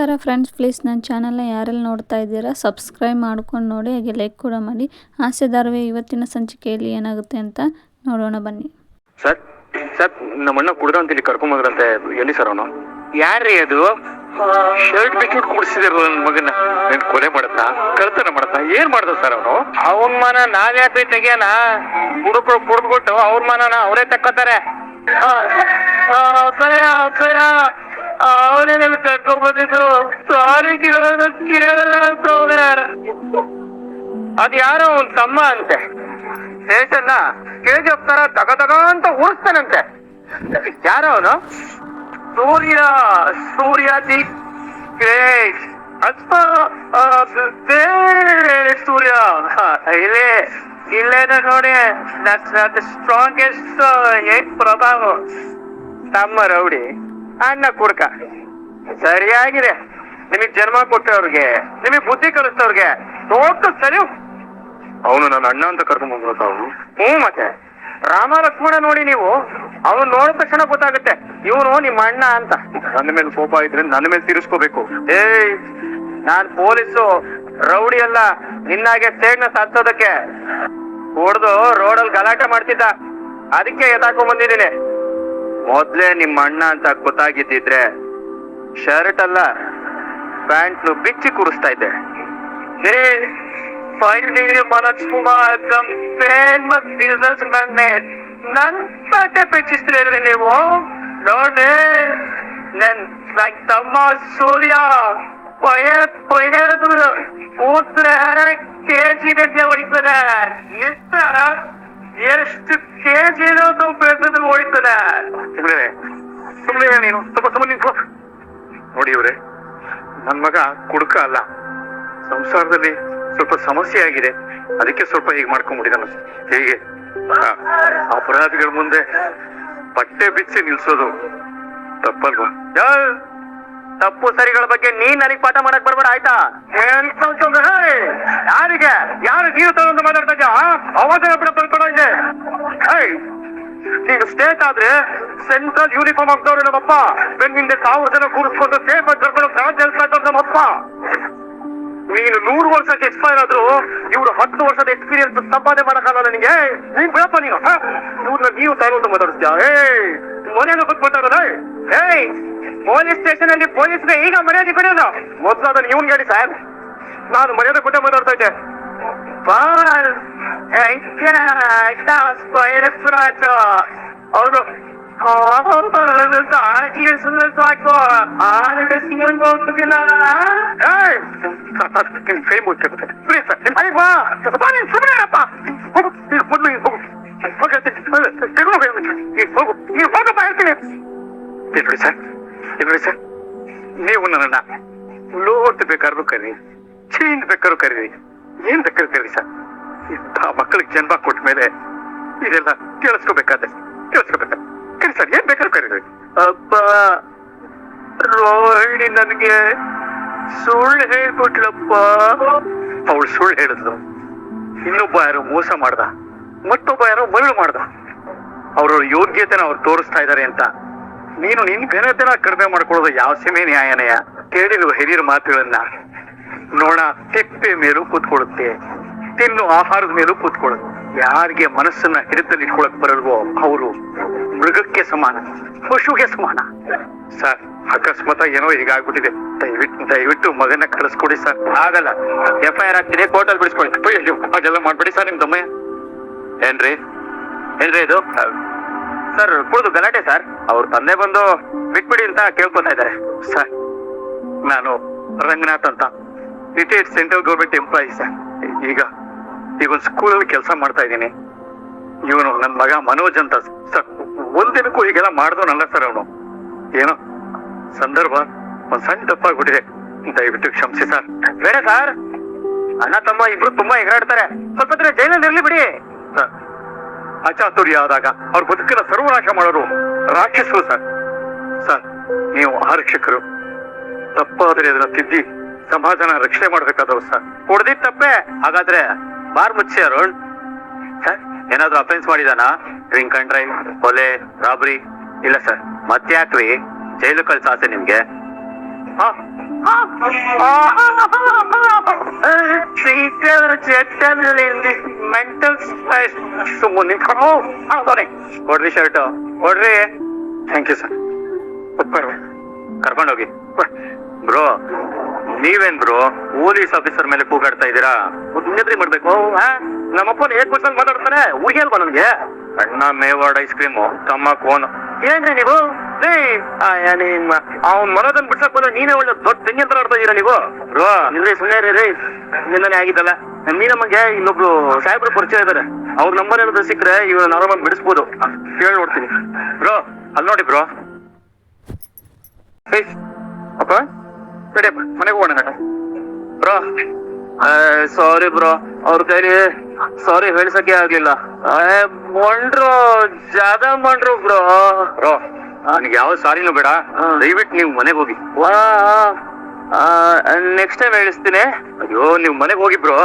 ನಮಸ್ಕಾರ friends please ನನ್ನ ಚಾನಲ್ನ ಯಾರೆಲ್ಲ ನೋಡ್ತಾ ಇದ್ದೀರಾ ಸಬ್ಸ್ಕ್ರೈಬ್ ಮಾಡ್ಕೊಂಡು ನೋಡಿ ಹಾಗೆ ಲೈಕ್ ಕೂಡ ಮಾಡಿ. ಆಸೆದಾರವೇ ಇವತ್ತಿನ ಸಂಚಿಕೆಯಲ್ಲಿ ಏನಾಗುತ್ತೆ ಅಂತ ನೋಡೋಣ ಬನ್ನಿ. ಸರ್ ಸರ್ ನಮ್ಮಣ್ಣ ಕುಡ್ದ ಅಂತ ಇಲ್ಲಿ ಕರ್ಕೊಂಬಂದ್ರಂತೆ ಎಲ್ಲಿ ಸರ್ ಅವನು? ಯಾರ್ರೀ ಅದು? ಶರ್ಟ್ ಬಿಟ್ಟು ಕುಡಿಸಿದೆ ನನ್ನ ಮಗನ ನನ್ ಕೊಲೆ ಮಾಡತ್ತಾ? ಕಳ್ತನ ಮಾಡತ್ತಾ? ಏನ್ ಮಾಡ್ದ ಸರ್ ಅವನು? ಅವನ್ ಮಾನ ನಾವ್ಯಾಕೆ ತೆಗಿಯೋಣ ಹುಡುಗರು ಕುಡ್ದ್ಬಿಟ್ಟು ಅವ್ರ ಮಾನನ ಅವರೇ ತಕ್ಕೋತಾರೆ ಅವನೇ ಕರ್ಕೊಂಡ್ಬಂದಿದ್ದು ಸಾರಿ ಅದ್ ಯಾರೋ ಒಂದ್ ತಮ್ಮ ಅಂತೆ. ಶೇಷನ್ನ ಕೆಜಿ ತರ ತಗ ತಗ ಅಂತ ಉಳಿಸ್ತಾನಂತೆ ಯಾರೋ ಅವನು? ಸೂರ್ಯ ಸೂರ್ಯ ದಿ ಗ್ರೇಟ್ ಅಥವಾ ಸೂರ್ಯ. ಇಲ್ಲೇ ಇಲ್ಲೇನ ನೋಡಿ ಸ್ಟ್ರಾಂಗೆಸ್ಟ್ ಏಟ್ ಪ್ರಭಾವ. ತಮ್ಮ ರೌಡಿ ಅಣ್ಣ ಕುಡ್ಕ. ಸರಿಯಾಗಿದೆ. ನಿಮಗ್ ಜನ್ಮ ಕೊಟ್ಟವ್ರಿಗೆ ನಿಮಗ್ ಬುದ್ಧಿ ಕಲಿಸ್ತವ್ರಿಗೆ ದೊಡ್ಡ ಸರಿ ಅವನು ನನ್ನ ಅಣ್ಣ ಅಂತ ಕರ್ಕೊಂಡ್ ಬಂದ್ರು ತಾವು? ಹ್ಮ್ ಮತ್ತೆ. ರಾಮ ಲಕ್ಷ್ಮಣ ನೋಡಿ ನೀವು ಅವನು ನೋಡಿದ ತಕ್ಷಣ ಗೊತ್ತಾಗುತ್ತೆ ಇವನು ನಿಮ್ಮ ಅಣ್ಣ ಅಂತ. ನನ್ನ ಮೇಲೆ ಕೋಪ ಇದ್ರೆ ನನ್ನ ಮೇಲೆ ತೀರಿಸ್ಕೋಬೇಕು. ಏಯ್ ನಾನ್ ಪೊಲೀಸು ರೌಡಿ ಅಲ್ಲ ನಿನ್ನಾಗೆ ಸೇಡ್ನ ಸಾಧಿಸೋದಕ್ಕೆ. ಹೊಡೆದು ರೋಡಲ್ಲಿ ಗಲಾಟೆ ಮಾಡ್ತಿದ್ದ ಅದಕ್ಕೆ ಎದಾಕೊಂಡ್ ಬಂದಿದ್ದೀನಿ. ಮೊದ್ಲೇ ನಿಮ್ಮ ಅಣ್ಣ ಅಂತ ಗೊತ್ತಾಗಿದ್ದಿದ್ರೆ ಶರ್ಟ್ ಅಲ್ಲ ಪ್ಯಾಂಟ್ ಬಿಚ್ಚಿ ಕೂರಿಸ್ತಾ ಇದ್ದೆ. ಏ finally Manoj Kumar famous business magnet ನನ್ ನೀವು. ನೋಡಿ ನನ್ ನನ್ ತಮ್ಮ ಸೂರ್ಯ ಕೂತ್ರೆ ಕೆಜಿ ಗಟ್ಟಲೆ ಹೊಡಿತಾರೆ ಎಷ್ಟ ಎಷ್ಟು ಕೆಜಿ ಇರೋದು ಬೆಳೆದು ಹೊಡಿತಾರೆ ಸುಮ್ಮನೆ ಸುಮ್ಮನೆ ನೀನು. ಸ್ವಲ್ಪ ಸುಮ್ಮನೆ ನೋಡಿ ಇವ್ರೆ ನನ್ ಮಗ ಕುಡುಕ ಅಲ್ಲ. ಸಂಸಾರದಲ್ಲಿ ಸ್ವಲ್ಪ ಸಮಸ್ಯೆ ಆಗಿದೆ. ಅದಕ್ಕೆ ಸ್ವಲ್ಪ ಹೀಗೆ ಮಾಡ್ಕೊಂಡ್ಬಿಟ್ಟಿದ್ದಾನೆ ಹೀಗೆ. ಅಪರಾಧಿಗಳ ಮುಂದೆ ಬಟ್ಟೆ ಬಿಚ್ಚಿ ನಿಲ್ಸೋದು ತಪ್ಪಲ್ವಾ? ತಪ್ಪು ಸರಿಗಳ ಬಗ್ಗೆ ನೀನ್ ನನಗ್ ಪಾಠ ಮಾಡಕ್ ಬರ್ಬೇಡ ಆಯ್ತಾ? ಯಾರಿಗೆ? ಯಾರು ನೀವು ತಗೊಂಡು ಮಾತಾಡ್ತಾ ಅವಾಜ ಬಿಡ ಬರ್ಕೊಳ್ಳೋ ಈಗ ಸ್ಟೇಟ್ ಆದ್ರೆ ಸೆಂಟ್ರಲ್ ಯೂನಿಫಾರ್ಮ್ ಹಾಕ್ದವ್ರೆ ನಮ್ಮಪ್ಪ ಬೆನ್ನಿಂದ ಸಾವಿರ ಜನ ಕೂರಿಸ್ಕೊಂಡು ಸೇಫ್ ಆಗಿ ಕರ್ಕೊಂಡು ಪ್ರಾಣ ಹೇಳ್ತಾ ಇದ್ದವ್ರು ನಮ್ಮಪ್ಪ ನೀನು ನೂರು ವರ್ಷಕ್ಕೆ ಎಕ್ಸ್ಪೈರ್ ಆದ್ರೂ ಇವ್ರು ಹತ್ತು ವರ್ಷದ ಎಕ್ಸ್ಪೀರಿಯನ್ಸ್ ಸಂಪಾದನೆ ಮಾಡಕ್ಕಾಗಲ್ಲ ನನಗೆ. ನೀನ್ ಬೇಡಪ್ಪ ನೀನು? ಇವ್ರನ್ನ ನೀವು ತಗೊಂಡು ಮಾತಾಡಿಸ್ತೀಯ. ಏ ಮನೆಯಲ್ಲಿ ಬಂದು ಮಾತಾಡೋದ? ಏಯ್ ಪೊಲೀಸ್ ಸ್ಟೇಷನ್ ಅಲ್ಲಿ ಪೊಲೀಸ್ಗೆ ಈಗ ಮರ್ಯಾದೆ ಕೊಡೋದು. ಮೊದ್ಲು ಅದನ್ನ ಇವ್ನ್ ಹೇಳಿ ಸರ್ ನಾನು ಮರ್ಯಾದೆ ಕೊಟ್ಟೆ ಮಾತಾಡ್ತಾ ಇದ್ದೆ. ಅವರು ನೀವು ನನ್ನ ಲೋಟ್ ಬೇಕಾದ್ರೂ ಕರೀರಿ ಚೀನ್ ಬೇಕಾದ್ರೂ ಕರೀರಿ ಏನ್ ಕರೀರಿ ಸರ್ ಇಂಥ ಮಕ್ಕಳಿಗೆ ಜನ್ಮ ಕೊಟ್ಟ ಮೇಲೆ ಇದೆಲ್ಲ ಕೇಳಿಸ್ಕೋಬೇಕಾದ್ರೆ ಕೇಳಿಸ್ಕೋಬೇಕಾದ್ರೆ. ಕರಿ ಸರ್ ಏನ್ ಬೇಕಾದ್ರೂ ಕರೀರಿ. ಅಪ್ಪ ರೋಹಿಣಿ ನನಗೆ ಸುಳ್ಳು ಹೇಳ್ಬಿಟ್ಲಪ್ಪ ಅವಳು ಸುಳ್ಳು ಹೇಳಿದ್ಲು. ಇನ್ನೊಬ್ಬ ಯಾರೋ ಮೋಸ ಮಾಡ್ದ. ಮತ್ತೊಬ್ಬ ಯಾರೋ ಮರಳು ಮಾಡ್ದ. ಅವ್ರ ಯೋಗ್ಯತೆನ ಅವ್ರು ತೋರಿಸ್ತಾ ಇದಾರೆ ಅಂತ. ನೀನು ನಿನ್ ಘನತೆನ ಕಡಿಮೆ ಮಾಡ್ಕೊಳ್ಳೋದು ಯಾವ ಸೀಮೆ ನ್ಯಾಯನಯ? ಕೇಳಿರುವ ಹಿರಿಯರ ಮಾತುಗಳನ್ನ. ನೋಣ ತಿಪ್ಪೆ ಮೇಲೂ ಕೂತ್ಕೊಳ್ಳುತ್ತೆ. ತಿನ್ನು, ಆಹಾರದ ಮೇಲೂ ಕೂತ್ಕೊಳ್ಳುತ್ತೆ. ಯಾರಿಗೆ ಮನಸ್ಸನ್ನ ಹಿಡಿತಲ್ಲಿ ಇಟ್ಕೊಳಕ್ ಬರಲ್ವೋ ಅವರು, ಮೃಗಕ್ಕೆ ಸಮಾನ, ಪಶುಗೆ ಸಮಾನ. ಸರ್, ಅಕಸ್ಮಾತ್ ಏನೋ ಹೀಗಾಗ್ಬಿಟ್ಟಿದೆ. ದಯವಿಟ್ಟು ದಯವಿಟ್ಟು ಮಗನ ಕಳಿಸ್ಕೊಡಿ ಸರ್. ಆಗಲ್ಲ. ಎಫ್ ಐ ಆರ್ ಆಗ್ತಿದೆ, ಕೋರ್ಟಲ್ಲಿ ಬಿಡಿಸ್ಕೊಳ್ಳಿ. ಅದೆಲ್ಲ ಮಾಡ್ಬೇಡಿ ಸರ್ ನಿಮ್ ತಮ್ಮಯ್ಯ ಏನ್ರಿ? ಏನ್ರಿ ಇದು? ಸರ್, ಕುಡಿದು ಗಲಾಟೆ ಸರ್. ಅವ್ರ ತಂದೆ ಬಂದು ಬಿಟ್ಬಿಡಿ ಅಂತ ಕೇಳ್ಕೊತಾ ಇದ್ದಾರೆ. ಸರ್, ನಾನು ರಂಗನಾಥ್ ಅಂತ. Retired central government employee sir ಈಗ ಈಗ ಒಂದು ಸ್ಕೂಲಲ್ಲಿ ಕೆಲಸ ಮಾಡ್ತಾ ಇದ್ದೀನಿ. ಇವನು ನನ್ನ ಮಗ ಮನೋಜ್ ಅಂತ ಸರ್ ಒಂದಿನಕ್ಕೂ ಹೀಗೆಲ್ಲ ಮಾಡಿದವನಲ್ಲ ಸರ್ ಅವನು. ಏನೋ ಸಂದರ್ಭ ಒಂದ್ ಸಣ್ಣ ತಪ್ಪಾಗ್ಬಿಟ್ಟಿದೆ. ದಯವಿಟ್ಟು ಕ್ಷಮಿಸಿ ಸರ್ ಬೇಡ ಸರ್ ಅಣ್ಣ ತಮ್ಮ ಇಬ್ರು ತುಂಬಾ ಎಗರಾಡ್ತಾರೆ ಸ್ವಲ್ಪ ದಿನ ಜೈಲಲ್ಲಿ ಇರ್ಲಿ ಬಿಡಿ. ಅಚಾತುರ್ಯ ಆದಾಗ ಅವ್ರ ಬದುಕನ್ನ ಸರ್ವನಾಶ ಮಾಡೋರು ರಾಕ್ಷಸರು ಸರ್ ಸರ್ ನೀವು ಆರಕ್ಷಕರು. ತಪ್ಪಾದ್ರೆ ಅದನ್ನ ತಿದ್ದಿ ಸಮಾಜನ ರಕ್ಷಣೆ ಮಾಡ್ಬೇಕಾದವ್ರು ಸರ್. ಕುಡ್ದಿದ್ ತಪ್ಪೆ? ಹಾಗಾದ್ರೆ ಬಾರ್ ಮುಚ್ಚಿ ಅರುಣ್. ಸರ್ ಏನಾದ್ರೂ ಅಫೆನ್ಸ್ ಮಾಡಿದಾನಾ? ಡ್ರಿಂಕ್ ಅಂಡ್ ಡ್ರೈವ್ ಕೊಲೆ ರಾಬರಿ. ಇಲ್ಲ ಸರ್ ಮತ್ತೆ ಯಾಕ್ರಿ ಜೈಲು ಕಳ್ಸ ಆಸೆ ನಿಮ್ಗೆ ಕೊಡ್ರಿ ಶರ್ಟ್. ಕೊಡ್ರಿ. ಥ್ಯಾಂಕ್ ಯು ಸರ್ ಕರ್ಕೊಂಡೋಗಿ. ಬ್ರೋ ನೀವೇನ್ ಬ್ರೋ ಪೊಲೀಸ್ ಆಫೀಸರ್ ಮೇಲೆ ಕೂಗಾಡ್ತಾ ಇದ್ದೀರಾ? ನಿದ್ರಿ ಮಾಡ್ಬೇಕು. ನಮ್ಮಪ್ಪನ ಏಕ್ ಕ್ವಶನ್ ಮಾತಾಡ್ತಾನೆ? ಊರಿಗೆ ಅಲ್ವಾ ನನ್ಗೆ? ಅಣ್ಣ ಮೇವಾಡ್ ಐಸ್ ಕ್ರೀಮ್ ತಮ್ಮ ಕೋನ್. ಏನ್ರಿ ನೀವು? ಅವ್ನ್ ಮನೋದನ್ ಬಿಡ್ಸಕ್ ಬಂದ್ರೆ ನೀನೇ ಒಳ್ಳೆ ದೊಡ್ಡ ತೆಂಗಿನ ತರ ಆಡ್ತಾ ಇದೀರಾ ನೀವು? ಬ್ರೋ. ನಿಲ್ರಿ ಸುಮ್ಮನೆ ರೀ ನಿನ್ನೆ ಆಗಿದ್ದಲ್ಲ. ಮೀನಮ್ಮಗೆ ಇನ್ನೊಬ್ರು ಸಾಹೇಬ್ರು ಪರಿಚಯ ಇದಾರೆ. ಅವ್ರ ನಂಬರ್ ಏನಾದ್ರು ಸಿಕ್ಕರೆ ಇವ್ ನಾರ್ಮಲ್ ಬಿಡಿಸ್ಬೋದು. ಕೇಳಿ ನೋಡ್ತೀನಿ ಬ್ರೋ ಅಲ್ಲಿ ನೋಡಿ ಬ್ರೋ. ಅಪ್ಪ. ನಡಿಯಪ್ಪ ಮನೆಗೆ ಹೋಗೋಣ ನಟ ಬ್ರೋ ಸಾರಿ ಬ್ರೋ ಅವ್ರ ಕೈಲಿ ಸಾರಿ ಹೇಳ್ಸಕ್ಕೆ ಆಗ್ಲಿಲ್ಲ. ಮೊಂಡ್ರು ಜಾದ ಮೊಂಡ್ರು ಬ್ರೋ ಬ್ರೋ ನನಗೆ ಯಾವ ಸಾರಿನೂ ಬೇಡ. ದಯವಿಟ್ಟು ನೀವು ಮನೆಗೆ ಹೋಗಿ. ನೆಕ್ಸ್ಟ್ ಟೈಮ್ ಹೇಳಿಸ್ತೀನಿ. ಅಯ್ಯೋ ನೀವು ಮನೆಗೆ ಹೋಗಿ ಬ್ರೋ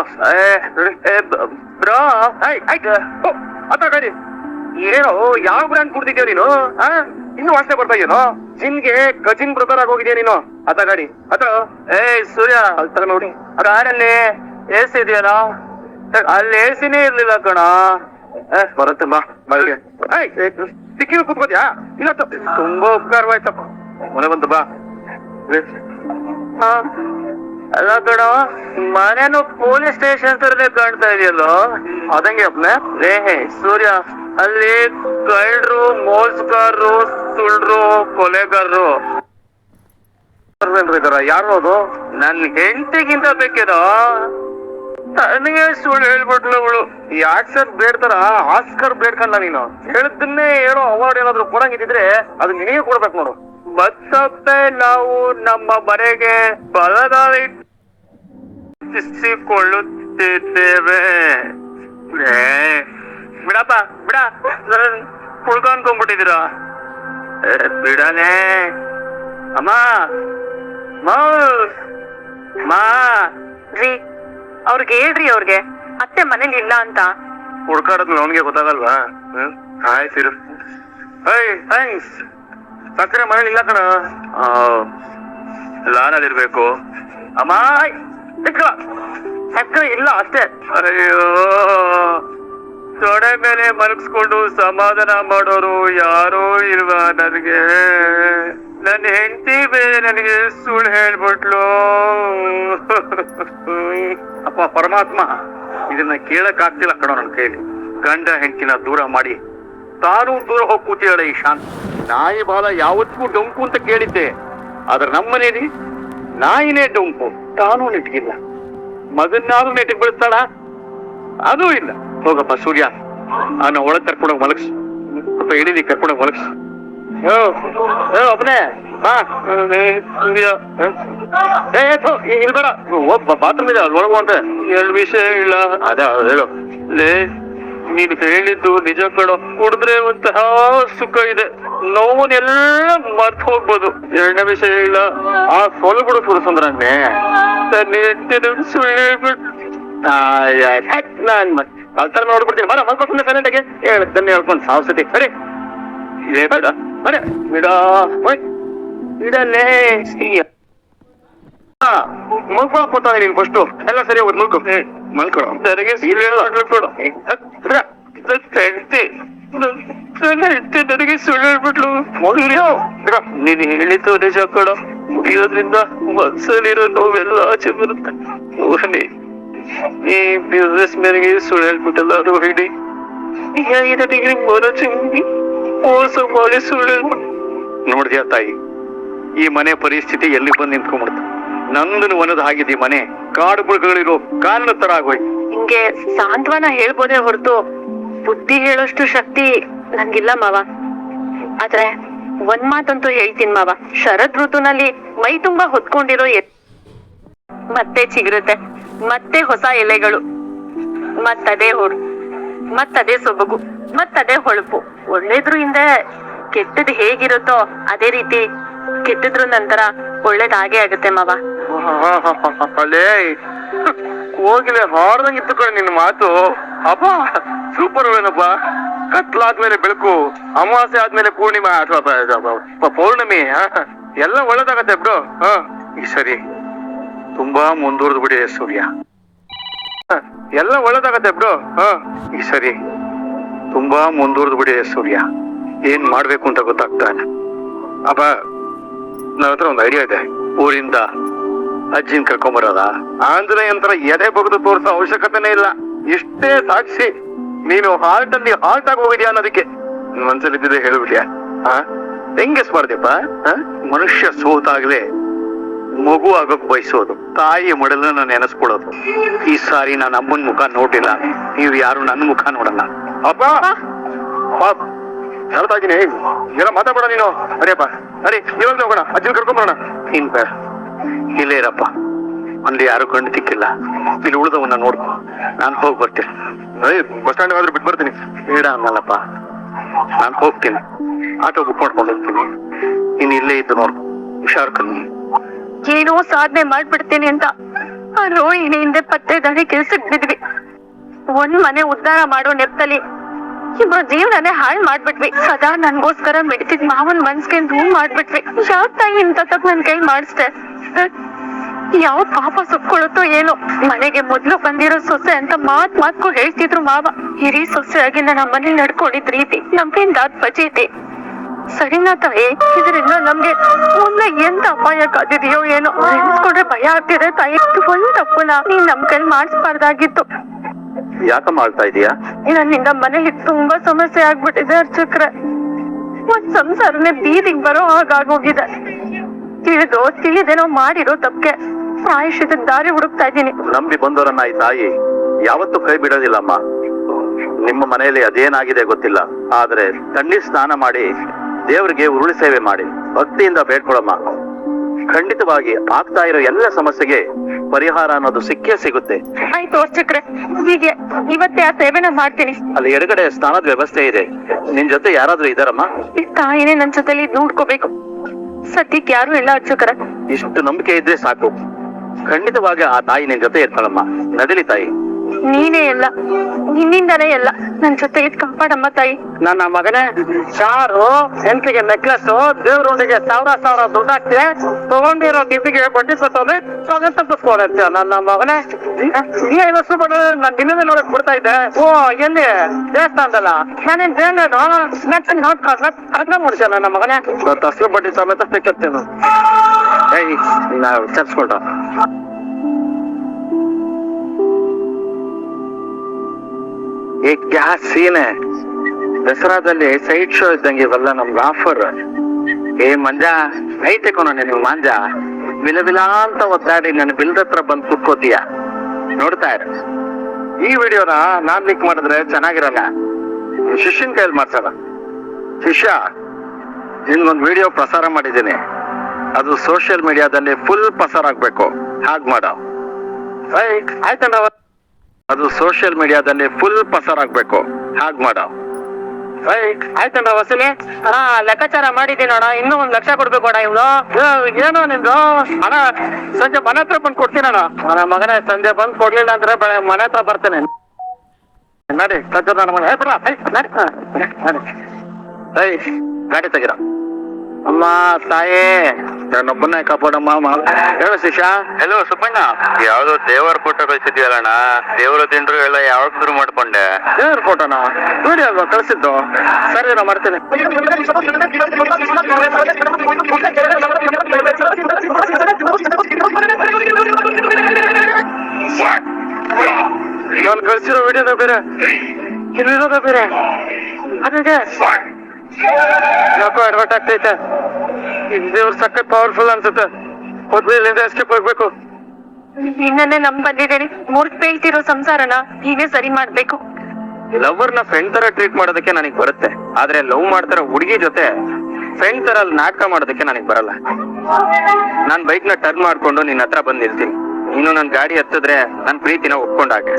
ಬ್ರೋ ಆಯ್ತು. ಗಾಡಿ ಏನೋ ಯಾವ ಬ್ರ್ಯಾಂಡ್ ಕುಡ್ದಿದ್ಯೋ ನೀನು? ಆ? ಇನ್ನು ವಾಸನೆ ಬರ್ತಾ ಇದೆಯೋ ಜಿನ್ಗೆ ಕಜಿನ್ ಬ್ರದರ್ ಆಗೋಗಿದ್ಯಾ ನೀನು? ಅತ ಗಾಡಿ. ಅತ ಏ, ಸೂರ್ಯ ಅತ್ತ ನೋಡಿ ಕಾರಲ್ಲಿ ಎ ಸಿ ಇದೆಯಲ್ಲ? ಅಲ್ಲಿ ಎಸಿನೇ ಇರ್ಲಿಲ್ಲ ಕಣ. ಬರುತ್ತೆ, ಬಾ ಬಾಯಿಗೆ ಸಿಕ್ಕಿ ಕುತ್ಕೋದ್ಯಾ ಇಲ್ಲ ತುಂಬಾ ಉಪಕಾರವಾಯ್ತಪ್ಪ ಮನೆ ಬಂತು ಬಾ. ಅಲ್ಲ ಕಣ, ಮನೇನು ಪೊಲೀಸ್ ಸ್ಟೇಷನ್ ತರನೇ ಕಾಣ್ತಾ ಇದೆಯಲ್ಲೋ? ಅದಂಗೆ ಅಪ್ನೆ? ಏ ಸೂರ್ಯ. ಅಲ್ಲಿ ಕಳ್ಳರು ಮೋಸಗಾರರು ಸುಳ್ರು ಕೊಲೆಗಾರರು. ಇದಾರ ಯಾರು ಅದು? ನನ್ ಹೆಂಡತಿಗಿಂತ ಬೇಕಿರೋ ನನಗೆ ಸುಳ್ಳು ಹೇಳ್ಬಿಟ್ಲು ಅವಳು. ಯಾಕೆ ಸರ್ ಬೇಡ್ತಾರ ಆಸ್ಕರ್ ಬೇಡ್ಕಲ್ಲ ನೀನು. ಹೇಳಿದ್ದನ್ನೇ ಹೇಳೋ ಅವಾರ್ಡ್ ಏನಾದ್ರು ಕೊಡಂಗಿದ್ರೆ ಅದು ನಿನಗೆ ಕೊಡ್ಬೇಕು ನೋಡು. ಮತ್ತೊಮ್ಮೆ ನಾವು ನಮ್ಮ ಕೊಳ್ಳುತ್ತಿದ್ದೇವೆ ಏ, ಬಿಡಪ್ಪ ಬಿಡ. ಕುಳ್ಕ ಅನ್ಕೊಂಡ್ಬಿಟ್ಟಿದ್ದೀರ? ಏ, ಬಿಡನೆ ಅಮ್ಮ ಮಾ ಮಾ ರೀ ಅವ್ರಿಗೆ ಹೇಳ್ರಿ ಅವ್ರಿಗೆ. ಅತ್ತೆ ಮನೇಲಿ ಇಲ್ಲ ಅಂತ. ಹುಡ್ಕಾಡೋದು ಅವನಿಗೆ ಗೊತ್ತಾಗಲ್ವಾ? ಹ್ಮ್? ಹಾಯ್ ಸಿರು ಏಯ್ ಥ್ಯಾಂಕ್ಸ್. ಸಕ್ಕರೆ ಮನೇಲಿ ಇಲ್ಲ ಕಣ. ಲಾನಲ್ಲಿ ಇರ್ಬೇಕು ಅಮ್ಮ ಸಿಕ್ಕ ಸಕ್ಕರೆ ಇಲ್ಲ ಅಷ್ಟೇ. ಅಯ್ಯೋ. ತೊಡೆ ಮೇಲೆ ಮಲಗಿಸ್ಕೊಂಡು ಸಮಾಧಾನ ಮಾಡೋರು ಯಾರೋ ಇಲ್ವ ನನಗೆ? ನನ್ನ ಹೆಂಡತಿ ಬೇರೆ ನನಗೆ ಸುಳ್ಳು ಹೇಳ್ಬಿಟ್ಲು. ಅಪ್ಪ, ಪರಮಾತ್ಮ, ಇದನ್ನ ಕೇಳಕ್ ಆಗ್ತಿಲ್ಲ ಕಣೋ ನನ್ನ ಕೈಲಿ ಗಂಡ ಹೆಂಡತಿನ ದೂರ ಮಾಡಿ, ತಾನು ದೂರ ಹೋಗಿ ಕೂತಿದ್ದಾಳೆ ಈ ಶಾಂತಿ. ನಾಯಿ ಬಾಲ ಯಾವತ್ತಿಗೂ ಡೊಂಕು ಅಂತ ಕೇಳಿದ್ದೆ. ಆದ್ರೆ ನಮ್ಮನೇಲಿ ನಾಯಿನೇ ಡೊಂಕು. ತಾನೂ ನೆಟ್ಗಿಲ್ಲ ಮಗನ್ನಾದ್ರೂ ನೆಟ್ಟಿಗೆ ಬಿಡ್ತಾಳ ಅದೂ ಇಲ್ಲ. ಹೋಗಪ್ಪ ಸೂರ್ಯ. ಅವನ ಒಳಗ್ ಕರ್ಕೊಂಡೋಗಿ ಮಲಗಿಸ್. ಸ್ವಲ್ಪ ಇಳಿದಿ ಕರ್ಕೊಂಡೋಗಿ ಮಲಗಿಸ್. ಒಬ್ಬನೇ ಬಾತ್ರೂಮ್ ಇದೆ ಅಲ್ಲಿ ಒಳಗು ಅಂತ. ಎರಡು ವಿಷಯ ಇಲ್ಲ. ಅದೇ ಹೇಳು. ಲೇ ನೀನು ಹೇಳಿದ್ದು ನಿಜ ಕಡೋ ಕುಡಿದ್ರೆ ಒಂತಹ ಸುಖ ಇದೆ. ನೋವನ್ನೆಲ್ಲ ಮರ್ತು ಹೋಗ್ಬೋದು. ಎರಡನೇ ವಿಷಯ ಇಲ್ಲ. ಆ ಸೊಲ್ ಬಿಡು ಹೆಂಡತಿನ ಸುಳ್ಳು ಹೇಳ್ಬಿಟ್ಟು ನಾನ್ ಕಲ್ತರ ನೋಡ್ಬಿಡ್ತೀನಿ ಬರ ಮಲ್ಕೊಂಡು ಸೈಲೆಂಟ್ ಆಗಿ. ಹೇಳ್ತಾನೆ ಹೇಳ್ಕೊಂಡು ಸಾವ್ ಸತಿ. ಸರಿ. ಇದೇ ಬೇಡ. ಬರ ಬಿಡ. ಬಿಡಲೇ ಮುಲ್ಕೊಳಕ್ ಕೂತಾನೆ ನೀನ್ ಫಸ್ಟು ಎಲ್ಲ ಸರಿ ಹೋಗುತ್ತೆ ಮುಲ್ಕೊ ಮಲ್ಕೊಳ ಸರಿಗೆ ಸೀರಿಯಲ್ ನನಗೆ ಸುಳ್ಳು ಹೇಳ್ಬಿಟ್ಲು ಮುಗಿಯೋ ನೀನ್ ಹೇಳಿದ್ದು ನಿಜ ಕಡ ಮುಗಿಯೋದ್ರಿಂದ ಮನಸ್ಸಲ್ಲಿರೋ ನೋವೆಲ್ಲ ಆಚೆ ಬರುತ್ತೆ. ಈ ಬಿಸ್ನೆಸ್ ಮ್ಯಾನ್ಗೆ ಸುಳ್ಳು ಹೇಳ್ಬಿಟ್ಟಲ್ಲ ರೋಹಿಣಿ ಡಿಗ್ರಿ ಮೋಸ ಮಾಡಿ ತಾಯಿ, ಈ ಮನೆ ಪರಿಸ್ಥಿತಿ ಎಲ್ಲಿ ಬಂದು ನಿಂತ್ಕೊಂಡ್ಬಿಡ್ತು? ನಂದನು ಒನದ ಆಗಿದೆ ಮನೆ, ಕಾಡು ಬುಡ್ಗಳಿರೋ ಕಾರಣ ತರ ಆಗೋಯ್ತು ಹಿಂಗೆ ಸಾಂತ್ವನ ಹೇಳ್ಬೋದೇ ಹೊರತು ಬುದ್ಧಿ ಹೇಳೋಷ್ಟು ಶಕ್ತಿ ನನ್ಗಿಲ್ಲ ಮಾವ. ಆದ್ರೆ ಒಂದ್ ಮಾತಂತೂ ಹೇಳ್ತೀನಿ ಮಾವ, ಶರದ್ ಋತುನಲ್ಲಿ ಮೈ ತುಂಬಾ ಹೊತ್ಕೊಂಡಿರೋ ಮತ್ತೆ ಚಿಗುರುತ್ತೆ. ಮತ್ತೆ ಹೊಸ ಎಲೆಗಳು, ಮತ್ತದೇ ಹೊಡು, ಮತ್ತದೇ ಸೊಬಗು, ಮತ್ತದೇ ಹೊಳಪು. ಒಳ್ಳೇದ್ರು ಹಿಂದೆ ಕೆಟ್ಟದ್ ಹೇಗಿರುತ್ತೋ ಅದೇ ರೀತಿ ಕೆಟ್ಟದ್ರ ನಂತರ ಒಳ್ಳೇದ್ ಹಾಗೆ ಆಗುತ್ತೆ ಮಾವ. ಹೋಗಿಲೆ ಹಾರ್ದಂಗ್ ಕಣ ನಿನ್ನ ಮಾತು. ಅಪ್ಪ ಸೂಪರ್ ಏನಪ್ಪ ಕತ್ಲಾದ್ಮೇಲೆ ಬೆಳಕು, ಅಮಾವಾಸ್ಯೆ ಆದ್ಮೇಲೆ ಪೂರ್ಣಿಮಾ ಪೌರ್ಣಮಿ ಎಲ್ಲ ಒಳ್ಳೇದಾಗತ್ತೆ ಬಿಡು. ಹ, ಈ ಸರಿ. ತುಂಬಾ ಮುಂದುವರೆದು ಬಿಡಿ ಸೂರ್ಯ. ಎಲ್ಲ ಒಳ್ಳೇದಾಗತ್ತೆ ಬ್ರೋ ಹ. ಈ ಸರಿ ತುಂಬಾ ಮುಂದುವರೆದು ಬಿಡಿ ಸೂರ್ಯ. ಏನ್ ಮಾಡ್ಬೇಕು ಅಂತ ಗೊತ್ತಾಗ್ತಾ ಅಪ್ಪ ನನ್ನ ಹತ್ರ ಒಂದು ಐಡಿಯಾ ಇದೆ. ಊರಿಂದ ಅಜ್ಜಿನ ಕರ್ಕೊಂಬರೋದ? ಆಂಜನೇಯ ಯಂತ್ರ ಎದೆ ಬಗ್ದು ತೋರಿಸೋ ಅವಶ್ಯಕತೆನೇ ಇಲ್ಲ. ಇಷ್ಟೇ ಸಾಕ್ಷಿ ನೀನು ಹಾರ್ಟ್ ಅಲ್ಲಿ ಹಾರ್ಟ್ ಆಗಿ ಹೋಗಿದ್ಯಾ ಅನ್ನೋದಕ್ಕೆ. ನಿನ್ ಮನ್ಸಲ್ಲಿ ಇದ್ದಿದೆ ಹೇಳ್ಬಿಟ್ಯಾ ಹಾ? ಹೆಂಗೆ ಸ್ಪರ್ಧೆಪ್ಪ? ಮನುಷ್ಯ ಸೋತಾಗ್ಲೇ ಮಗು ಆಗೋಕ್ ಬಯಸೋದು ತಾಯಿ ಮಡಲನ್ನ ನೆನೆಸ್ಕೊಳ್ಳೋದು. ಈ ಸಾರಿ ನಾನು ಅಮ್ಮನ ಮುಖ ನೋಡಿಲ್ಲ ನೀವು ಯಾರು ನನ್ನ ಮುಖ ನೋಡಲ್ಲ. ಅಪ್ಪ! ಅಪ್ಪ, ಹೇಳ್ತಾ ಇದೀನಿ ಏನೋ ನೀನು. ಅರೇಪ್ಪ ಅರಿ ಇವಾಗ ಹೋಗೋಣ ಅಜ್ಜನ ಕರ್ಕೊಂಬರೋಣ ಇನ್ ಬೇಡ. ಇಲ್ಲೇ ಇರಪ್ಪ. ಅಲ್ಲಿ ಯಾರು ಕಣ್ಣು ತಿಕ್ಕಿಲ್ಲ. ಇಲ್ಲಿ ಉಳಿದವನ್ನ ನೋಡ್ಕೊ. ನಾನು ಹೋಗಿ ಬರ್ತೀನಿ. ಬಸ್ ಸ್ಟ್ಯಾಂಡ್ ಆದ್ರೂ ಬಿಟ್ಟು ಬರ್ತೀನಿ. ಬೇಡ ಅನ್ನಲ್ಲಪ್ಪ. ನಾನು ಹೋಗ್ತೀನಿ. ಆಟೋ ಬುಕ್ ಮಾಡ್ಕೊಂಡು ಹೋಗ್ತೀನಿ. ನೀನು ಇಲ್ಲೇ ಇದ್ದು ನೋಡ್ಕೊ. ಹುಷಾರ್ ಕಣ್ಣು ಏನೋ ಸಾಧನೆ ಮಾಡ್ಬಿಡ್ತೀನಿ ಅಂತ ಆ ರೋಹಿಣಿ ಹಿಂದೆ ಪತ್ತೆ ದಾರಿ ಕೆಲ್ಸಕ್ ಬಿದ್ವಿ. ಒಂದ್ ಮನೆ ಉದ್ಧಾರ ಮಾಡೋ ನೆಪದಲ್ಲಿ ಇಬ್ಬರ ಜೀವನನೇ ಹಾಳ್ ಮಾಡ್ಬಿಟ್ವಿ. ಸದಾ ನನ್ಗೋಸ್ಕರ ಮಿಡ್ತಿದ್ ಮಾವನ್ ಮನ್ಸ್ಗೆ ನೋವು ಮಾಡ್ಬಿಟ್ವಿ. ಯಾವ ತಾಯಿ ಇಂತ ತಪ್ಪ ನನ್ ಕೈ ಮಾಡಿಸ್ದೆ? ಯಾವ ಪಾಪ ಸುತ್ಕೊಳ್ಳುತ್ತೋ ಏನೋ. ಮನೆಗೆ ಮೊದ್ಲು ಬಂದಿರೋ ಸೊಸೆ ಅಂತ ಮಾತ್ ಮಾತ್ಕೊ ಹೇಳ್ತಿದ್ರು ಮಾವ. ಹಿರಿ ಆಗಿ ನನ್ನ ಮನೆ ನಡ್ಕೊಂಡಿದ್ ರೀತಿ. ನಮ್ಮಿಂದ ಪಚೀತಿ ಸರಿನಾ ತಾಯಿ? ಇದರಿಂದ ನಮ್ಗೆ ಮುಂದೆ ಎಂತ ಅಪಾಯ ಕಾದಿದೆಯೋ ಏನೋ ನೆನ್ಸ್ಕೊಂಡ್ರೆ ಭಯ ಆಗ್ತಿದೆ ತಾಯಿ. ಇದು ಒಂದ್ ತಪ್ಪುನ ನೀನ್ ನಮ್ ಕೈಲಿ ಮಾಡಿಸ್ಬಾರ್ದಾಗಿತ್ತು. ಯಾಕ ಮಾಡ್ತಾ ಇದೀಯಾ? ನನ್ನಿಂದ ಮನೇಲಿ ತುಂಬಾ ಸಮಸ್ಯೆ ಆಗ್ಬಿಟ್ಟಿದೆ ಅರ್ಚಕ್ರೆ. ಒಂದ್ ಸಂಸಾರನೆ ಬೀದಿಗ್ ಬರೋ ಹಾಗಾಗೋಗಿದೆ. ತಿಳಿದು ತಿಳಿದೇನೋ ಮಾಡಿರೋ ತಪ್ಪಿಗೆ. ಪ್ರಾಯಶ್ಚಿತ ದಾರಿ ಹುಡುಕ್ತಾ ಇದ್ದೀನಿ. ನಂಬಿ ಬಂದವರನ್ನ ಈ ತಾಯಿ ಯಾವತ್ತೂ ಕೈ ಬಿಡೋದಿಲ್ಲಮ್ಮ. ನಿಮ್ಮ ಮನೆಯಲ್ಲಿ ಅದೇನಾಗಿದೆ ಗೊತ್ತಿಲ್ಲ. ಆದ್ರೆ ತಣ್ಣೀರ್ ಸ್ನಾನ ಮಾಡಿ ದೇವರಿಗೆ ಉರುಳಿ ಸೇವೆ ಮಾಡಿ ಭಕ್ತಿಯಿಂದ ಬೇಡ್ಕೊಳಮ್ಮ. ಖಂಡಿತವಾಗಿ ಆಗ್ತಾ ಇರೋ ಎಲ್ಲ ಸಮಸ್ಯೆಗೆ ಪರಿಹಾರ ಅನ್ನೋದು ಸಿಕ್ಕೇ ಸಿಗುತ್ತೆ. ಆಯ್ತು ಅರ್ಚಕ್ರೆ ಹೀಗೆ ಇವತ್ತೇ ಆ ಸೇವೆನ ಮಾಡ್ತೀನಿ. ಅಲ್ಲಿ ಎಡಗಡೆ ಸ್ನಾನದ ವ್ಯವಸ್ಥೆ ಇದೆ. ನಿನ್ ಜೊತೆ ಯಾರಾದ್ರೂ ಇದಾರಮ್ಮ? ಈ ತಾಯಿನೇ ನನ್ ಜೊತೆಲಿ ನೋಡ್ಕೋಬೇಕು. ಸದ್ಯಕ್ಕೆ ಯಾರು ಇಲ್ಲ ಅರ್ಚಕರ ಇಷ್ಟು ನಂಬಿಕೆ ಇದ್ರೆ ಸಾಕು. ಖಂಡಿತವಾಗಿ ಆ ತಾಯಿ ನಿನ್ ಜೊತೆ ಇರ್ತಾಳಮ್ಮ. ನಡಿಲಿ ತಾಯಿ. ನೀನೇ ಎಲ್ಲ. ನಿನ್ನಿಂದನೇ ಎಲ್ಲ. ನನ್ ಜೊತೆ ಇದ್ ಕಾಪಾಡಮ್ಮ ತಾಯಿ. ನನ್ನ ಮಗನೇ ಕಾರು ಹೆಂಡತಿಗೆ ನೆಕ್ಲೆಸ್ ದೇವ್ರುಂಡಿಗೆ ಸಾವಿರ ಸಾವಿರ ದುಡ್ಡು ಹಾಕ್ತಿದೆ ತಗೊಂಡಿರೋ ಗಿಬ್ಬಿಗೆ ಬಡ್ಡಿ ಕೊಟ್ಟವ್ರೆ ಅದನ್ನ ತಪ್ಪಿಸ್ಕೊಳತ್ತೆ ನನ್ನ ಮಗನೇ, ನೀ ವರ್ಷ ಬಡ ನನ್ ದಿನದ ನೋಡಕ್ ಬಿಡ್ತಾ ಇದ್ದೆ. ಓ, ಎಲ್ಲಿ? ದೇವಸ್ಥಾನದಲ್ಲ? ನಾನೇನ್ ಬೇಡ ಅರ್ಥ ಮಾಡ್ಸ ನನ್ನ ಮಗನೇ? ತಸ್ಲು ಬಡ್ಡಿ ಸಮೇತ ಸಿಕ್ಕತ್ತೇನು ಏಯ್ ನಾವು ವಿಚಾರಿಸ್ಕೊಳ್ಟ ಏ ಕ್ಯಾ ಸೀನೆ ದಸರಾದಲ್ಲಿ ಸೈಡ್ ಶೋ ಇದ್ದಂಗೆ ಇವೆಲ್ಲ ನಮ್ಗೆ ಆಫರ್ ಏ ಮಂಜ ಐತೆ ಕೊನ ನಿನ್ ಮಂಜ ವಿಲ ವಿಲ ಅಂತ ಒದ್ದಾಡಿ ನನ್ನ ಬಿಲ್ದ ಹತ್ರ ಬಂದ್ ಕುತ್ಕೋತೀಯ ನೋಡ್ತಾ ಇರ ಈ ವಿಡಿಯೋನ ನಾನ್ ಲಿಂಕ್ ಮಾಡಿದ್ರೆ ಚೆನ್ನಾಗಿರಲ್ಲ ಶಿಷ್ಯನ್ ಕೈಯಲ್ಲಿ ಮಾಡ್ಸಲ್ಲ ಶಿಷ್ಯ ನಿನ್ಗೊಂದ್ ವಿಡಿಯೋ ಪ್ರಸಾರ ಮಾಡಿದ್ದೀನಿ ಅದು ಸೋಷಿಯಲ್ ಮೀಡಿಯಾದಲ್ಲಿ ಫುಲ್ ಪ್ರಸಾರ ಆಗ್ಬೇಕು ಹಾಗ್ ಮಾಡೋ ಆಯ್ತಂಡ ಅದು ಸೋಷಿಯಲ್ ಮೀಡಿಯಾದಲ್ಲಿ ಫುಲ್ ಪ್ರಸಾರ ಆಗ್ಬೇಕು ಹಾಗ್ ಮಾಡೋ. ಆಯ್ತಣ್ಣ ವಸೂಲಿ. ಹಾ ಲೆಕ್ಕಾಚಾರ ಮಾಡಿದ್ದೀನಿ ಅಣ್ಣ ಇನ್ನೂ ಒಂದ್ ಲಕ್ಷ ಕೊಡ್ಬೇಕು ಅಣ್ಣ ಇವ್ನು. ಏನು ನಿಂದು? ಅಣ್ಣ ಸಂಜೆ ಮನೆ ಹತ್ರ ಬಂದು ಕೊಡ್ತೀನಣ್ಣ ನನ್ನ ಮಗನೇ ಸಂಜೆ ಬಂದು ಕೊಡ್ಲಿಲ್ಲ ಅಂದ್ರೆ ಬೆಳೆ ಮನೆ ಹತ್ರ ಬರ್ತೇನೆ. ನಡಿ ಸಂಜೆ ನನ್ನ ಮನೆ ಏಯ್, ನಡಿ, ಗಾಡಿ ತೆಗಿರ ಅಮ್ಮ ತಾಯಿ ನನ್ನೊಬ್ಬನೇ ಕಾಪಾಡಮ್ಮ ಹೇಳು ಶಿಷ್ಯ. ಹಲೋ ಸುಬ್ಬಣ್ಣ. ಯಾವ್ದೋ ದೇವರ ಫೋಟೋ ಕಳಿಸಿದ್ಯಲ್ಲಣ್ಣ? ದೇವರ ತಿಂಡ್ರು ಎಲ್ಲ ಯಾವಾಗ ಶುರು ಮಾಡ್ಕೊಂಡೆ. ದೇವ್ರ ಫೋಟೋನ? ವಿಡಿಯೋ ಅಲ್ವಾ ಕಳಿಸಿದ್ದು. ಸರಿ ನಾ ಮಾಡ್ತೇನೆ. ನಾನು ಕಳ್ಸಿರೋ ವಿಡಿಯೋದ ಬೇರೆ. ಇಲ್ಲಿರೋದ ಬೇರೆ. ಅದೇ ಯಾಕೋ ಅಡ್ವರ್ಟ್ ಆಗ್ತೈತೆ? ದೇವ್ರ ಸಖತ್ ಪವರ್ಫುಲ್ ಅನ್ಸುತ್ತೆ. ಮೊದ್ಲಿಂದ ಎಸ್ಕೇಪ್ ಹೋಗ್ಬೇಕು ನಿನ್ನನ್ನೇ ನಮ್ ಬಂದಿದ್ದೀನಿ. ಮೂರ್ತ್ ಬೀಳ್ತಿರೋ ಸಂಸಾರನ ನೀವೇ ಸರಿ ಮಾಡ್ಬೇಕು. ಲವರ್ನ ಫ್ರೆಂಡ್ ತರ ಟ್ರೀಟ್ ಮಾಡೋದಕ್ಕೆ ನನಗೆ ಬರುತ್ತೆ. ಆದ್ರೆ ಲವ್ ಮಾಡ್ತಾರ ಹುಡುಗಿ ಜೊತೆ ಫ್ರೆಂಡ್ ತರ ನಾಟಕ ಮಾಡೋದಕ್ಕೆ ನನಗೆ ಬರಲ್ಲ. ನಾನ್ ಬೈಕ್ನ ಟರ್ನ್ ಮಾಡ್ಕೊಂಡು ನಿನ್ನ ಹತ್ರ ಬಂದಿರ್ತೀನಿ. ನಿಲ್ತೀನಿ ನೀನು ನನ್ ಗಾಡಿ ಹತ್ತಿದ್ರೆ ನನ್ ಪ್ರೀತಿನ ಒಪ್ಕೊಂಡಾಗೆ.